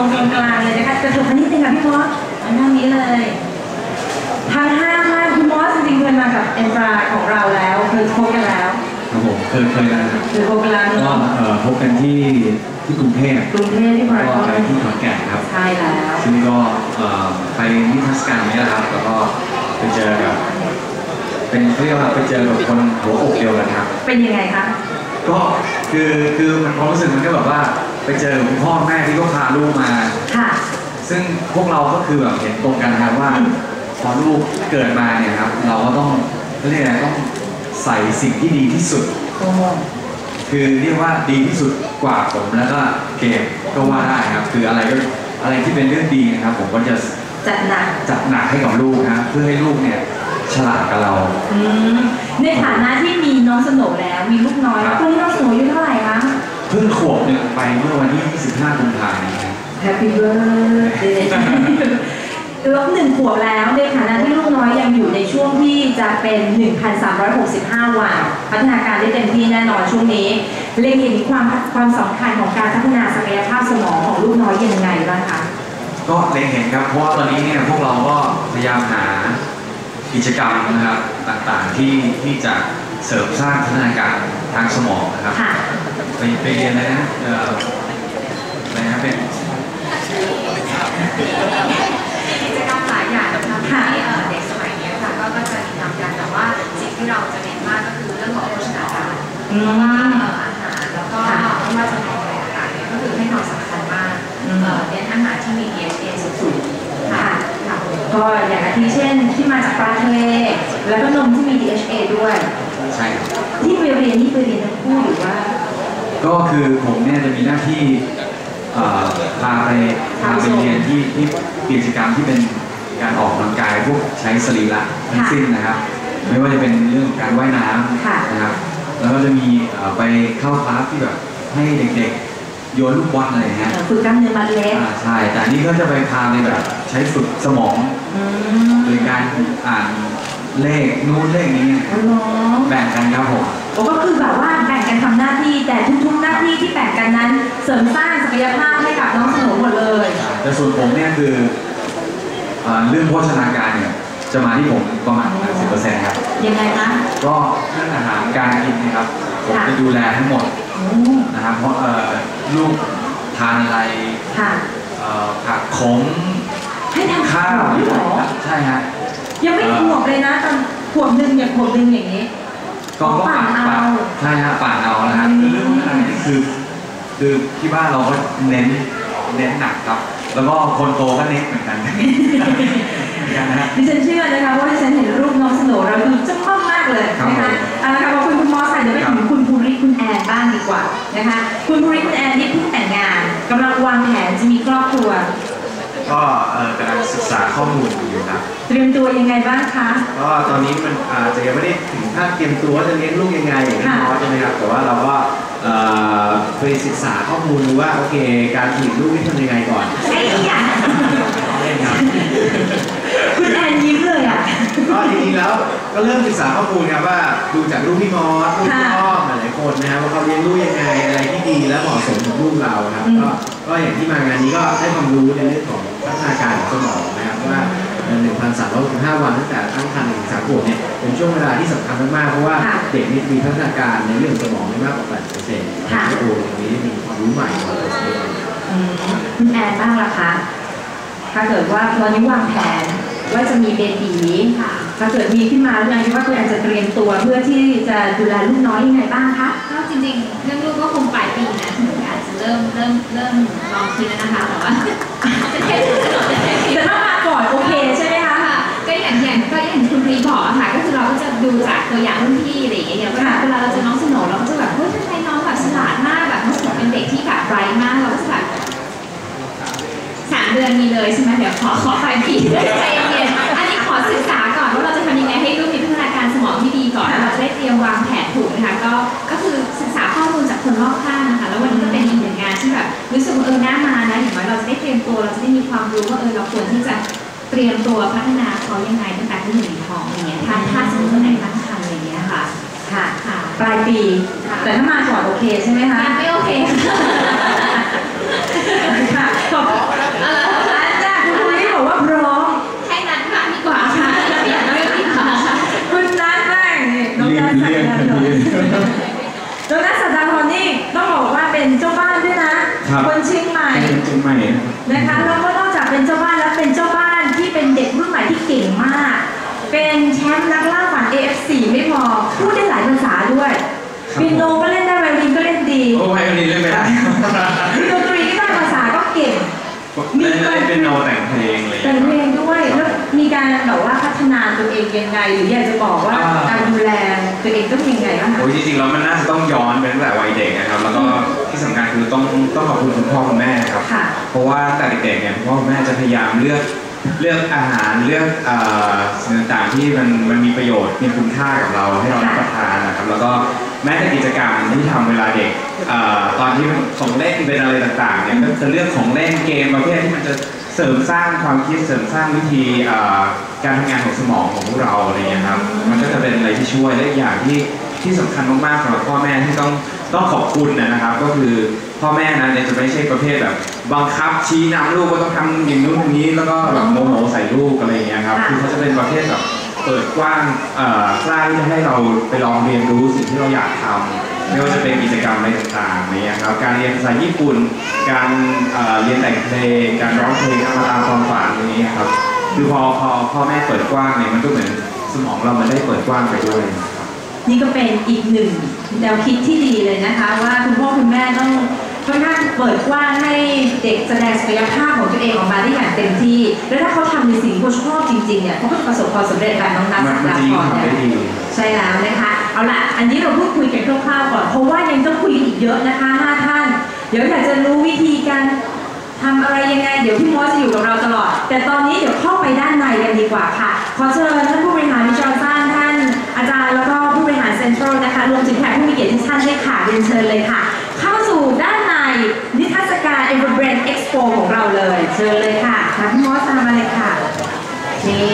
รงกลางๆเลยนะคะจะถูกมานิดนึงค่ะพี่มอสอันนั่งนี้เลยทางห้างมากพี่มอสจริงๆเคยมากับเอ็นตราของเราแล้วเคยพบกันแล้วครับผมเคยเคยนะครับเคยพบกันแล้วก็เนาะเอ่อพบกันที่ที่กรุงเทพกรุงเทพที่พารากก็อนไปที่ขอนแก่นครับ ใช่แล้ว ซึ่งก็เอ่อไปนิทรรศการนี้แหละครับ แล้วก็ไปเจอกับเป็นเรียกว่าไปเจอกับคนหัวอกเดียวกันครับ เป็นยังไงคะ ก็คือคือมันความรู้สึกมันก็แบบว่าไป เจอกับคุณพ่อแม่ที่ก็พาลูกมา ค่ะ ซึ่งพวกเราก็คือแบบเห็นตรงกันครับว่าอืมพอลูกเกิดมาเนี่ยครับ เราก็ต้องเรียกอะไรต้องใส่สิ่งที่ดีที่สุด โอ้โหคือเรียกว่าดีที่สุดกว่าผมแล้วก็เกมก็ว่าได้ครับ คืออะไรก็อะไรที่เป็นเรื่องดีนะครับ ผมก็จะจัดหนัก จัดหนักให้กับลูกนะครับเพื่อให้ลูกเนี่ยฉลาดกับเรา อืมในฐานะที่มีน้องสโหนแล้วมีลูกน้อยครับ ตอนนี้น้องสโหนอายุเท่าไหร่คะ เพิ่งขวบหนึ่งไปเมื่อวันที่ 25กุมภาพันธ์นะครับ Happy birthday ลบหนึ่งขวบแล้วในฐานะที่ลูกน้อยยังอยู่ในช่วงที่จะเป็น 1,365 วัน พัฒนาการได้เต็มที่แน่นอนช่วงนี้ เล็งเห็นความความสำคัญของการพัฒนาศักยภาพสมองของลูกน้อยยังไงบ้างคะก็เล็งเห็นครับ เพราะว่าตอนนี้เนี่ยพวกเราก็พยายามหากิจกรรมนะครับต่างๆที่ที่จะเสริมสร้างพัฒนาการทางสมองนะครับค่ะ ไปไปเรียนอะไรนะเอ่ออะไรนะเป็นกิจกรรมหลายอย่างนะคะที่เอ่อเด็กสมัยนี้ค่ะก็ก็จะมีทำกันแต่ว่าสิ่งที่เราจะเน้นมากก็คือเรื่องของโภชนาการอืมเพราะว่าเอ่ออาหารแล้วก็ไม่ว่าจะเป็นอะไรต่างๆเนี่ยก็คือให้ความสำคัญมากอืมเอ่อเน้นอาหารที่มี DHA สูงๆค่ะค่ะก็อย่างอาทิเช่นที่มาจากปลาทะเลแล้วก็นมที่มี DHA ด้วย ใช่ครับที่ไปเรียนนี่ไปเรียนทั้งคู่หรือว่า ก็คือผมเนี่ยจะมีหน้าที่เอ่อพาไปพาไปเรียนที่ที่กิจกรรมที่เป็นการออกกำลังกายพวกใช้สรีระทั้งสิ้นนะครับ ไม่ว่าจะเป็นเรื่องของการว่ายน้ค่ะำนะครับ แล้วก็จะมีเอ่อไปเข้าคลาสที่แบบให้เด็กๆโยนลูกบอลอะไรอย่างเงี้ยฝึกกล้ามเนื้อมัดเล็กอ่าใช่แต่อันนี้ก็จะไปพาไปแบบใช้ฝึกสมองอืมโดยการอ่านเลขนู้นเลขนี้เนี่ยอ๋อเหรอแบ่งกันครับผมโอ้ ก็คือแบบว่าแบ่งกันทำหน้าที่แต่ทุกๆหน้าที่ที่แบ่งกันนั้น เสริมสร้างศักยภาพให้กับน้องสโหนหมดเลย แต่ส่วนผมเนี่ยคือเอ่อเรื่องโภชนาการเนี่ยจะมาที่ผมประมาณ10%ครับยังไงคะก็เรื่องอาหารการกินนะครับผมค่ะจะดูแลทั้งหมดโอ้นะครับเพราะเอ่อลูกทานอะไรค่ะเอ่อผักขมให้ทำข้าวด้วยเหรอใช่ฮะยังไม่ขวบเลยนะตอนขวบหนึ่งอย่างขวบหนึ่งอย่างนี้ ก็ก็ปั่นเอาปั่นใช่ฮะปั่นเอานะครับอืมคือเรื่องพัฒนาการนี่คือคือที่บ้านเราก็เน้นเน้นหนักครับ แล้วก็คนโตก็เน้นเหมือนกันเหมือนกันนะฮะดิฉันเชื่อนะคะเพราะดิฉันเห็นรูปน้องสโหนแล้วคือจะชอบมากเลยครับนะคะผมเอาละค่ะขอบคุณคุณมอสค่ะเดี๋ยวไปครัถึบงคุณภูริคุณแอนบ้างดีกว่านะคะ คุณภูริคุณแอนนี่เพิ่งแต่งงานกำลังวางแผนจะมีครอบครัว ก็เอ่อกำลังศึกษาข้อมูลอยู่ครับเตรียมตัวยังไงบ้างคะก็ตอนนี้มันอาจจะยังไม่ได้ถึงขั้นเตรียมตัวว่าจะเลี้ยงลูกยังไงอย่างนี้ค่ะน้อยใช่ไหมครับแต่ว่าเราก็เอ่อเคยศึกษาข้อมูลดูว่าโอเค การผลิตลูกนี่ทำยังไงก่อนไอ้เนี่ยเล่นครับคุณแอนยิ้มเลยอะก็จริงๆแล้วก็เริ่มศึกษาข้อมูลครับว่าดูจากลูกพี่มอสลูกพี่ค่ะอ้อมหลายๆคนนะครับว่าเขาเลี้ยงลูกยังไงอะไรที่ดีและเหมาะสมกับลูกเราครับอืมก็ก็อย่างที่มางานนี้ก็ให้ความรู้ในเรื่องของ พัฒนาการของสมองนะครับว่าหนึ่งพันสามร้อยสิบห้าวันตั้งแต่ตั้งครรภ์ถึงสามขวบเนี่ยเป็นช่วงเวลาที่สำคัญมากๆเพราะว่าค่ะเด็กนี่มีพัฒนาการในเรื่องสมองได้มากกว่า8%นค่ะโอ้ตรงนี้มีความรู้ใหม่มาเลยอืมคุณแอนบ้างล่ะคะถ้าเกิดว่าตอนนี้วางแผนว่าจะมีเบบีค่ะถ้าเกิดมีขึ้นมาแล้วคิดว่าคุณแอนจะเตรียมตัวเพื่อที่จะดูแลลูกน้อยยังไงบ้างคะก็จริงๆ เรื่องลูกก็คงปลายปีนะถึงอาจจะ เริ่มเริ่มเริ่มลองคิดแล้วนะคะแต่ว่าจะเทสจะหลดจะเทสแต่ถ้ามาก่อนโอเคใช่ไหมคะค่ะก็อย่างอย่างก็อย่างคุณรีบอกอะค่ะก็คือเราก็จะดูจากตัวอย่างรุ่นพี่อะไรอย่างเงี้ยอย่างเวลาเวลาเราเจะน้องสโหนเราก็จะแบบเฮ้ยทำไมน้องแบบฉลาดมากแบบน้องสโหนเป็นเด็กที่แบบไบรท์มากเราก็จะแบบสามเดือนมีเลยใช่ไหมเดี๋ยวขอขอปลาย ราจะได้เตรียมตัวเราจะได้มีความรู้ว่าเออเราควรที่จะเตรียมตัวพัฒนาเขายังไงตั้งแต่ที่อยู่ในท้องอย่างเงี้ยถ้าถ้าสมมติว่าไหนตั้งครรภ์อะไรอย่างเงี้ยค่ะค่ะค่ะปลายปีค่ะแต่ถ้ามาก่อนโอเคใช่ไหมคะยังไม่โอเค ค่ะขอบ นี่ต้องบอกว่าเป็นเจ้าบ้านด้วยนะครับ คนเชียงใหม่ เป็นเชียงใหม่ นะคะแล้วก็นอกจากเป็นเจ้าบ้านแล้วเป็นเจ้าบ้านที่เป็นเด็กรุ่นใหม่ที่เก่งมาก เป็นแชมป์นักล่าฝัน AF4 ไม่พอพูดได้หลายภาษาด้วยเปียโนก็เล่นได้ไวโอลินก็เล่นดีโอ้ยอันนี้เล่นไม่ได้ดนตรีก็ได้ภาษาก็เก่งเล่นเล่นเป็นโนแต่งเพลงอะไรอย่างแต่งเพลเงี้ยงด้วยแล้วมีการแบบว่าพัฒนาตัวเองยังไง หรืออยากจะบอกว่าอ่าการดูแลตัวเองต้องยังไงบ้างคะโอ้ยจริงๆแล้วมันน่าจะต้องย้อนไปตั้งแต่วัยเด็กนะครับ แล้วก็ที่สำคัญคือต้องต้องขอบคุณคุณพ่อคุณแม่ครับค่ะ เพราะว่าแต่เด็กๆเนี่ยพ่อแม่จะพยายามเลือกเลือกอาหารเลือกสิ่งต่างๆที่มันมันมีประโยชน์มีคุณค่ากับเราให้เรารับประทานนะครับแล้วก็แม้แต่กิจกรรมที่ทำเวลาเด็กอตอนที่มันของเล่นเป็นอะไรต่างๆเนี่ยก็จะเลือกของเล่นเกมประเภทที่มันจะเสริมสร้างความคิดเสริมสร้างวิธีการทำงานของสมองของพวกเราอะไรเงี้ยครับมันก็จะเป็นอะไรที่ช่วยและอย่างที่ที่สำคัญมากๆสำหรับพ่อแม่ที่ต้อง ต้องขอบคุณนะครับ ก็คือพ่อแม่นั้นเนี่ยจะไม่ใช่ประเภทแบบ บังคับชี้นำลูกว่าต้องทำอย่างนู้นอย่างนี้ แล้วก็แบบโมโหใส่ลูกอะไรอย่างเงี้ยครับค่ะคือเขาจะเป็นประเภทแบบเปิดกว้างเอ่อกล้าที่จะให้เราไปลองเรียนรู้สิ่งที่เราอยากทำไม่ว่าจะเป็นกิจกรรมอะไรต่างๆอะไรเงี้ยครับการเรียนภาษาญี่ปุ่น การเอ่อเรียนแต่งเพลงการร้องเพลงทำตามความฝันอะไรเงี้ยครับคือพอพอพ่อแม่เปิดกว้างเนี่ยมันก็เหมือนสมองเรามันได้เปิดกว้างไปด้วยครับ นี่ก็เป็นอีกหนึ่งแนวคิดที่ดีเลยนะคะ ว่าคุณพ่อคุณแม่ต้องค่อนข้างเปิดกว้างให้เด็กแสดงศักยภาพของตัวเองออกมาได้อย่างเต็มที่ แล้วถ้าเขาทำในสิ่งที่เขาชอบจริงๆเนี่ยเขาก็จะประสบความสำเร็จแบบน้องนัทมันสักมันดาจะยิ่พงรทำเนี่ได้ยดีใช่แล้วนะคะ เอาละอันนี้เราพูดคุยกันคร่าวๆก่อน เพราะว่ายังต้องคุยกันอีกเยอะนะคะห้าท่าน เดี๋ยวอยากจะรู้วิธีการทำอะไรยังไง เดี๋ยวพี่มอสจะอยู่กับเราตลอด แต่ตอนนี้เดี๋ยวเข้าไปด้านในกันดีกว่าค่ะ ขอเชิญท่านผู้บริหารมิชอซ่านท่านอา นะคะรวมถึงแขกผู้มีเกียรติทุกท่านด้วยค่ะเรียนเชิญเลยค่ะ เข้าสู่ด้านในนิทรรศการ e v e r b r a n d Expo ของเราเลย เชิญเลยค่ะพี่มอสตามมาเลยค่ะนี่